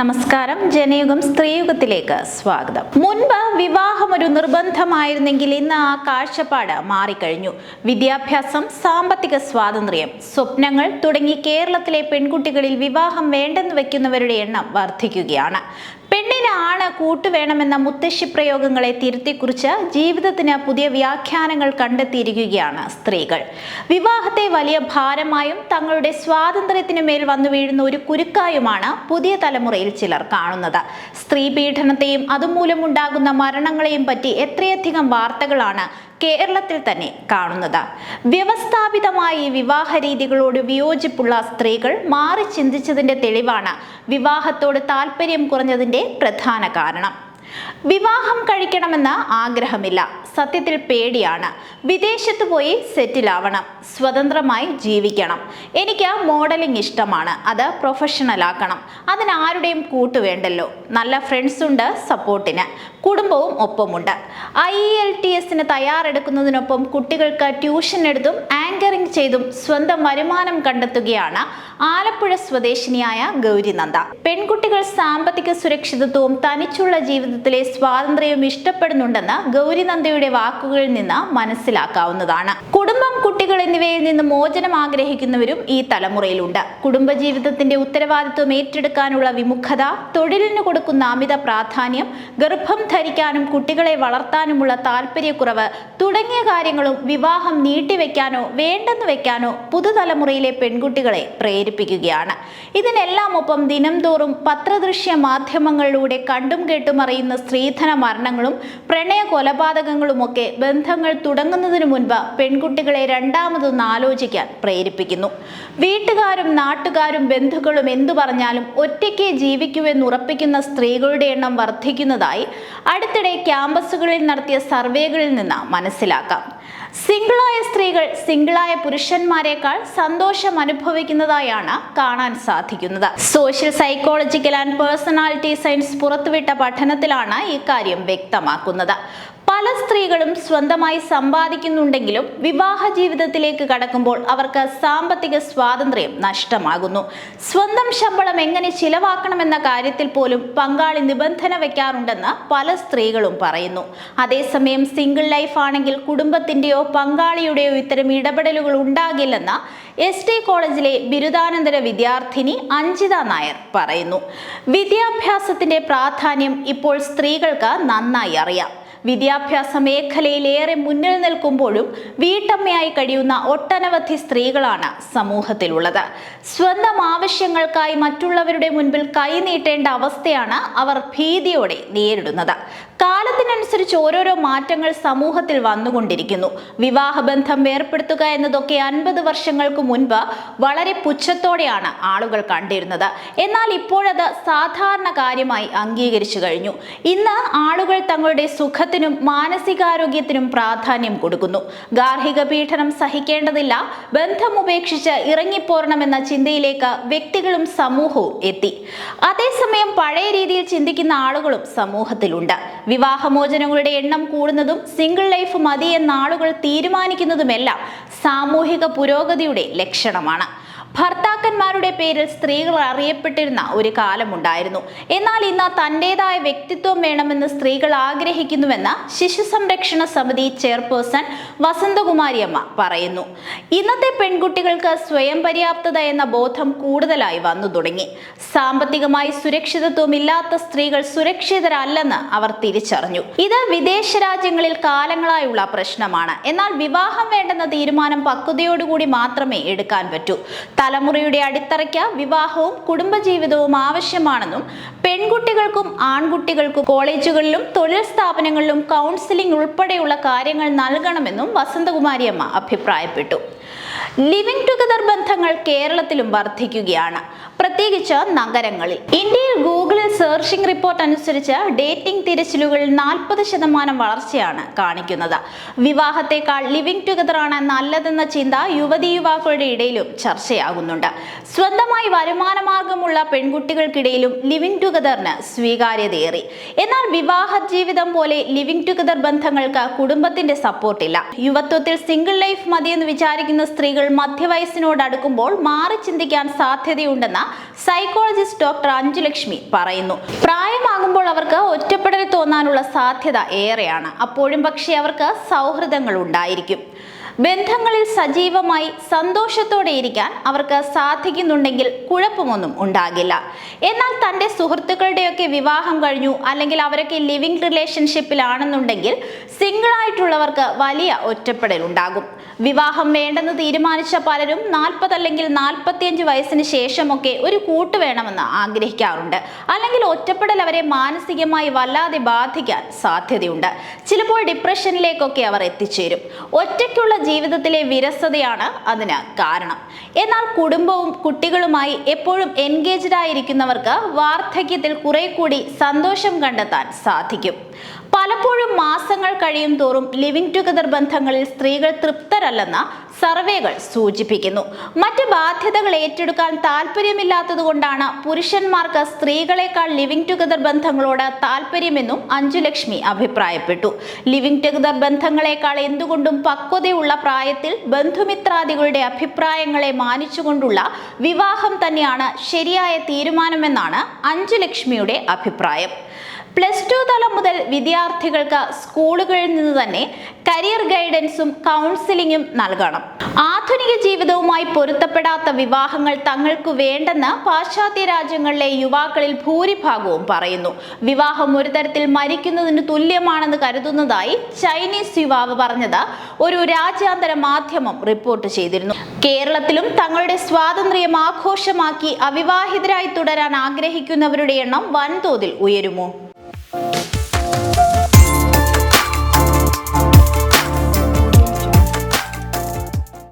നമസ്കാരം. ജനയുഗം സ്ത്രീയുഗത്തിലേക്ക് സ്വാഗതം. മുൻപ് വിവാഹം ഒരു നിർബന്ധമായിരുന്നെങ്കിൽ ഇന്ന് ആ കാഴ്ചപ്പാട് മാറിക്കഴിഞ്ഞു. വിദ്യാഭ്യാസം സാമ്പത്തിക സ്വാതന്ത്ര്യം സ്വപ്നങ്ങൾ തുടങ്ങി കേരളത്തിലെ പെൺകുട്ടികളിൽ വിവാഹം വേണ്ടെന്ന് വെക്കുന്നവരുടെ എണ്ണം വർദ്ധിക്കുകയാണ്. പെണ്ണിന് ആണ് കൂട്ടുവേണമെന്ന മുത്തശ്ശി പ്രയോഗങ്ങളെ തിരുത്തിക്കുറിച്ച് ജീവിതത്തിന് പുതിയ വ്യാഖ്യാനങ്ങൾ കണ്ടെത്തിയിരിക്കുകയാണ് സ്ത്രീകൾ. വിവാഹത്തെ വലിയ ഭാരമായും തങ്ങളുടെ സ്വാതന്ത്ര്യത്തിന് മേൽ വന്നു വീഴുന്ന ഒരു കുരുക്കായുമാണ് പുതിയ തലമുറയിൽ ചിലർ കാണുന്നത്. സ്ത്രീ പീഡനത്തെയും അതുമൂലമുണ്ടാകുന്ന മരണങ്ങളെയും പറ്റി എത്രയധികം വാർത്തകളാണ് കേരളത്തിൽ തന്നെ കാണുന്നത്. വ്യവസ്ഥാപിതമായ വിവാഹ രീതികളോട് വിയോജിപ്പുള്ള സ്ത്രീകൾ മാറി ചിന്തിച്ചതിന്റെ തെളിവാണ് വിവാഹത്തോട് താല്പര്യം കുറഞ്ഞതിന്റെ പ്രധാന കാരണം. വിവാഹം കഴിക്കണമെന്ന് ആഗ്രഹമില്ല. സത്യത്തിൽ പേടിയാണ്. വിദേശത്ത് പോയി സെറ്റിൽ ആവണം. സ്വതന്ത്രമായി ജീവിക്കണം. എനിക്ക് മോഡലിംഗ് ഇഷ്ടമാണ്. അത് പ്രൊഫഷണൽ ആക്കണം. അതിനാരുടെയും കൂട്ട് വേണ്ടല്ലോ നല്ല ഫ്രണ്ട്സ് ഉണ്ട് സപ്പോർട്ടിന് കുടുംബവും ഒപ്പമുണ്ട്. ഐ എൽ ടി എസിന് തയ്യാറെടുക്കുന്നതിനൊപ്പം കുട്ടികൾക്ക് ട്യൂഷൻ എടുത്തും ആങ്കറിംഗ് ചെയ്തും സ്വന്തം വരുമാനം കണ്ടെത്തുകയാണ് ആലപ്പുഴ സ്വദേശിനിയായ ഗൗരിനന്ദ. പെൺകുട്ടികൾ സാമ്പത്തിക സുരക്ഷിതത്വവും തനിച്ചുള്ള ജീവിതത്തിലെ സ്വാതന്ത്ര്യവും ഇഷ്ടപ്പെടുന്നുണ്ടെന്ന് ഗൗരിനന്ദയുടെ വാക്കുകളിൽ നിന്ന് മനസ്സിലാക്കാവുന്നതാണ്. കുടുംബം കുട്ടികൾ എന്നിവയിൽ നിന്ന് മോചനം ആഗ്രഹിക്കുന്നവരും ഈ തലമുറയിലുണ്ട്. കുടുംബജീവിതത്തിന്റെ ഉത്തരവാദിത്വം ഏറ്റെടുക്കാനുള്ള വിമുഖത തൊഴിലിന് കൊടുക്കുന്ന അമിത പ്രാധാന്യം ഗർഭം ധരിക്കാനും കുട്ടികളെ വളർത്താനുമുള്ള താല്പര്യക്കുറവ് തുടങ്ങിയ കാര്യങ്ങളും വിവാഹം നീട്ടിവെക്കാനോ വേണ്ടെന്ന് വെക്കാനോ പുതുതലമുറയിലെ പെൺകുട്ടികളെ പ്രേരിപ്പിക്കുകയാണ്. ഇതിനെല്ലാം ഒപ്പം ദിനംതോറും പത്രദൃശ്യ മാധ്യമങ്ങളിലൂടെ കണ്ടും കേട്ടും അറിയുന്ന സ്ത്രീധന മരണങ്ങളും പ്രണയ കൊലപാതകങ്ങളുമൊക്കെ ബന്ധങ്ങൾ തുടങ്ങുന്നതിനു മുൻപ് പെൺകുട്ടികളെ രണ്ടാമതൊന്ന് ആലോചിക്കാൻ പ്രേരിപ്പിക്കുന്നു. വീട്ടുകാരും നാട്ടുകാരും ബന്ധുക്കളും എന്തു പറഞ്ഞാലും ഒറ്റയ്ക്ക് ജീവിക്കുമെന്ന് ഉറപ്പിക്കുന്ന സ്ത്രീകളുടെ എണ്ണം വർദ്ധിക്കുന്നതായി അടുത്തിടെ ക്യാമ്പസുകളിൽ നടത്തിയ സർവേകളിൽ നിന്ന് മനസ്സിലാക്കാം. സിംഗിളായ സ്ത്രീകൾ സിംഗിളായ പുരുഷന്മാരെക്കാൾ സന്തോഷം അനുഭവിക്കുന്നതായാണ് കാണാൻ സാധിക്കുന്നത്. Social psychological and personality science പുറത്തുവിട്ട പഠനത്തിലാണ് ഇക്കാര്യം വ്യക്തമാക്കുന്നത്. പല സ്ത്രീകളും സ്വന്തമായി സമ്പാദിക്കുന്നുണ്ടെങ്കിലും വിവാഹ ജീവിതത്തിലേക്ക് കടക്കുമ്പോൾ അവർക്ക് സാമ്പത്തിക സ്വാതന്ത്ര്യം നഷ്ടമാകുന്നു. സ്വന്തം ശമ്പളം എങ്ങനെ ചിലവാക്കണമെന്ന കാര്യത്തിൽ പോലും പങ്കാളി നിബന്ധന വയ്ക്കാറുണ്ടെന്ന് പല സ്ത്രീകളും പറയുന്നു. അതേസമയം സിംഗിൾ ലൈഫ് ആണെങ്കിൽ കുടുംബത്തിന്റെയോ പങ്കാളിയുടെയോ ഇത്തരം ഇടപെടലുകൾ ഉണ്ടാകില്ലെന്ന് എസ് ടി കോളേജിലെ ബിരുദാനന്തര വിദ്യാർത്ഥിനി അഞ്ജിത നായർ പറയുന്നു. വിദ്യാഭ്യാസത്തിന്റെ പ്രാധാന്യം ഇപ്പോൾ സ്ത്രീകൾക്ക് നന്നായി അറിയാം. വിദ്യാഭ്യാസ മേഖലയിൽ ഏറെ മുന്നിൽ നിൽക്കുമ്പോഴും വീട്ടമ്മയായി കഴിയുന്ന ഒട്ടനവധി സ്ത്രീകളാണ് സമൂഹത്തിലുള്ളത്. സ്വന്തം ആവശ്യങ്ങൾക്കായി മറ്റുള്ളവരുടെ മുൻപിൽ കൈനീട്ടേണ്ട അവസ്ഥയാണ് അവർ ഭീതിയോടെ നേരിടുന്നത്. കാലത്തിനനുസരിച്ച് ഓരോരോ മാറ്റങ്ങൾ സമൂഹത്തിൽ വന്നുകൊണ്ടിരിക്കുന്നു. വിവാഹബന്ധം ഏർപ്പെടുത്തുക എന്നതൊക്കെ അൻപത് വർഷങ്ങൾക്ക് മുൻപ് വളരെ പുച്ഛത്തോടെയാണ് ആളുകൾ കണ്ടിരുന്നത്. എന്നാൽ ഇപ്പോഴത് സാധാരണ കാര്യമായി അംഗീകരിച്ചു കഴിഞ്ഞു. ഇന്ന് ആളുകൾ തങ്ങളുടെ സുഖത്തിനും മാനസികാരോഗ്യത്തിനും പ്രാധാന്യം കൊടുക്കുന്നു. ഗാർഹിക പീഡനം സഹിക്കേണ്ടതില്ല. ബന്ധം ഉപേക്ഷിച്ച് ഇറങ്ങിപ്പോരണമെന്ന ചിന്തയിലേക്ക് വ്യക്തികളും സമൂഹവും എത്തി. അതേസമയം പഴയ രീതിയിൽ ചിന്തിക്കുന്ന ആളുകളും സമൂഹത്തിലുണ്ട്. വിവാഹമോചനങ്ങളുടെ എണ്ണം കൂടുന്നതും സിംഗിൾ ലൈഫ് മതി എന്ന ആളുകൾ തീരുമാനിക്കുന്നതുമെല്ലാം സാമൂഹിക പുരോഗതിയുടെ ലക്ഷണമാണ്. ഭർത്താക്കന്മാരുടെ പേരിൽ സ്ത്രീകൾ അറിയപ്പെട്ടിരുന്ന ഒരു കാലമുണ്ടായിരുന്നു. എന്നാൽ ഇന്ന് തന്റെതായ വ്യക്തിത്വം വേണമെന്ന് സ്ത്രീകൾ ആഗ്രഹിക്കുന്നുവെന്ന് ശിശു സംരക്ഷണ സമിതി ചെയർപേഴ്സൺ വസന്തകുമാരി അമ്മ പറയുന്നു. ഇന്നത്തെ പെൺകുട്ടികൾക്ക് സ്വയം പര്യാപ്തത എന്ന ബോധം കൂടുതലായി വന്നു തുടങ്ങി. സാമ്പത്തികമായി സുരക്ഷിതത്വമില്ലാത്ത സ്ത്രീകൾ സുരക്ഷിതരല്ലെന്ന് അവർ തിരിച്ചറിഞ്ഞു. ഇത് വിദേശ രാജ്യങ്ങളിൽ കാലങ്ങളായുള്ള പ്രശ്നമാണ്. എന്നാൽ വിവാഹം വേണ്ടെന്ന തീരുമാനം പക്വതയോടുകൂടി മാത്രമേ എടുക്കാൻ പറ്റൂ. തലമുറയുടെ അടിത്തറയ്ക്ക് വിവാഹവും കുടുംബജീവിതവും ആവശ്യമാണെന്നും പെൺകുട്ടികൾക്കും ആൺകുട്ടികൾക്കും കോളേജുകളിലും തൊഴിൽ സ്ഥാപനങ്ങളിലും കൗൺസിലിംഗ് ഉൾപ്പെടെയുള്ള കാര്യങ്ങൾ നൽകണമെന്നും വസന്തകുമാരിയമ്മ അഭിപ്രായപ്പെട്ടു. ലിവിംഗ് ടുഗദർ ബന്ധങ്ങൾ കേരളത്തിലും വർദ്ധിക്കുകയാണ്. പ്രത്യേകിച്ച് നഗരങ്ങളിൽ. ഇന്ത്യയിൽ ഗൂഗിളിൽ സെർച്ചിംഗ് റിപ്പോർട്ട് അനുസരിച്ച് ഡേറ്റിംഗ് തിരച്ചിലുകൾ നാൽപ്പത് ശതമാനം വളർച്ചയാണ് കാണിക്കുന്നത്. വിവാഹത്തെക്കാൾ ലിവിംഗ് ആണ് നല്ലതെന്ന ചിന്ത യുവതി യുവാക്കളുടെ ഇടയിലും ചർച്ചയാകുന്നുണ്ട്. സ്വന്തമായി വരുമാന മാർഗമുള്ള പെൺകുട്ടികൾക്കിടയിലും ലിവിംഗ് ടുഗദറിന് സ്വീകാര്യതയേറി. എന്നാൽ വിവാഹ ജീവിതം പോലെ ലിവിംഗ് ടുഗദർ ബന്ധങ്ങൾക്ക് കുടുംബത്തിന്റെ സപ്പോർട്ടില്ല. യുവത്വത്തിൽ സിംഗിൾ ലൈഫ് മതിയെന്ന് വിചാരിക്കുന്ന സ്ത്രീകൾ മധ്യവയസ്സിനോട് അടുക്കുമ്പോൾ മാറി ചിന്തിക്കാൻ സാധ്യതയുണ്ടെന്ന് സൈക്കോളജിസ്റ്റ് ഡോക്ടർ അഞ്ജുലക്ഷ്മി പറയുന്നു. പ്രായമാകുമ്പോൾ അവർക്ക് ഒറ്റപ്പെടൽ തോന്നാനുള്ള സാധ്യത ഏറെയാണ്. അപ്പോഴും പക്ഷേ അവർക്ക് സൗഹൃദങ്ങൾ ഉണ്ടായിരിക്കും. ബന്ധങ്ങളിൽ സജീവമായി സന്തോഷത്തോടെ ഇരിക്കാൻ അവർക്ക് സാധിക്കുന്നുണ്ടെങ്കിൽ കുഴപ്പമൊന്നും ഉണ്ടാകില്ല. എന്നാൽ തന്റെ സുഹൃത്തുക്കളുടെയൊക്കെ വിവാഹം കഴിഞ്ഞു അല്ലെങ്കിൽ അവരൊക്കെ ലിവിംഗ് റിലേഷൻഷിപ്പിലാണെന്നുണ്ടെങ്കിൽ സിംഗിളായിട്ടുള്ളവർക്ക് വലിയ ഒറ്റപ്പെടൽ ഉണ്ടാകും. വിവാഹം വേണ്ടെന്ന് തീരുമാനിച്ച പലരും നാൽപ്പത് അല്ലെങ്കിൽ നാൽപ്പത്തിയഞ്ച് വയസ്സിന് ശേഷമൊക്കെ ഒരു കൂട്ട് വേണമെന്ന് ആഗ്രഹിക്കാറുണ്ട്. അല്ലെങ്കിൽ ഒറ്റപ്പെടൽ അവരെ മാനസികമായി വല്ലാതെ ബാധിക്കാൻ സാധ്യതയുണ്ട്. ചിലപ്പോൾ ഡിപ്രഷനിലേക്കൊക്കെ അവർ എത്തിച്ചേരും. ഒറ്റയ്ക്കുള്ള ജീവിതത്തിലെ വിരസതയാണ് അതിന് കാരണം. എന്നാൽ കുടുംബവും കുട്ടികളുമായി എപ്പോഴും എൻഗേജ്ഡ് ആയിരിക്കുന്നവർക്ക് വാർദ്ധക്യത്തിൽ കുറെ കൂടി സന്തോഷം കണ്ടെത്താൻ സാധിക്കും. പലപ്പോഴും മാസങ്ങൾ കഴിയും തോറും ലിവിംഗ് ടുഗദർ ബന്ധങ്ങളിൽ സ്ത്രീകൾ തൃപ്തരല്ലെന്ന് സർവേകൾ സൂചിപ്പിക്കുന്നു. മറ്റ് ബാധ്യതകൾ ഏറ്റെടുക്കാൻ താല്പര്യമില്ലാത്തതുകൊണ്ടാണ് പുരുഷന്മാർക്ക് സ്ത്രീകളെക്കാൾ ലിവിംഗ് ടുഗദർ ബന്ധങ്ങളോട് താല്പര്യമെന്നും അഞ്ജുലക്ഷ്മി അഭിപ്രായപ്പെട്ടു. ലിവിംഗ് ടുഗദർ ബന്ധങ്ങളെക്കാൾ എന്തുകൊണ്ടും പക്വതയുള്ള പ്രായത്തിൽ ബന്ധുമിത്രാദികളുടെ അഭിപ്രായങ്ങളെ മാനിച്ചുകൊണ്ടുള്ള വിവാഹം തന്നെയാണ് ശരിയായ തീരുമാനമെന്നാണ് അഞ്ജുലക്ഷ്മിയുടെ അഭിപ്രായം. പ്ലസ് ടു തലം മുതൽ വിദ്യാർത്ഥികൾക്ക് സ്കൂളുകളിൽ നിന്ന് തന്നെ കരിയർ ഗൈഡൻസും കൗൺസിലിങ്ങും നൽകണം. ആധുനിക ജീവിതവുമായി പൊരുത്തപ്പെടാത്ത വിവാഹങ്ങൾ തങ്ങൾക്ക് വേണ്ടെന്ന് പാശ്ചാത്യ രാജ്യങ്ങളിലെ യുവാക്കളിൽ ഭൂരിഭാഗവും പറയുന്നു. വിവാഹം ഒരു തരത്തിൽ മരിക്കുന്നതിന് തുല്യമാണെന്ന് കരുതുന്നതായി ചൈനീസ് യുവാവ് പറഞ്ഞത് ഒരു രാജ്യാന്തര മാധ്യമം റിപ്പോർട്ട് ചെയ്തിരുന്നു. കേരളത്തിലും തങ്ങളുടെ സ്വാതന്ത്ര്യം ആഘോഷമാക്കി അവിവാഹിതരായി തുടരാൻ ആഗ്രഹിക്കുന്നവരുടെ എണ്ണം വൻതോതിൽ ഉയരുമോ?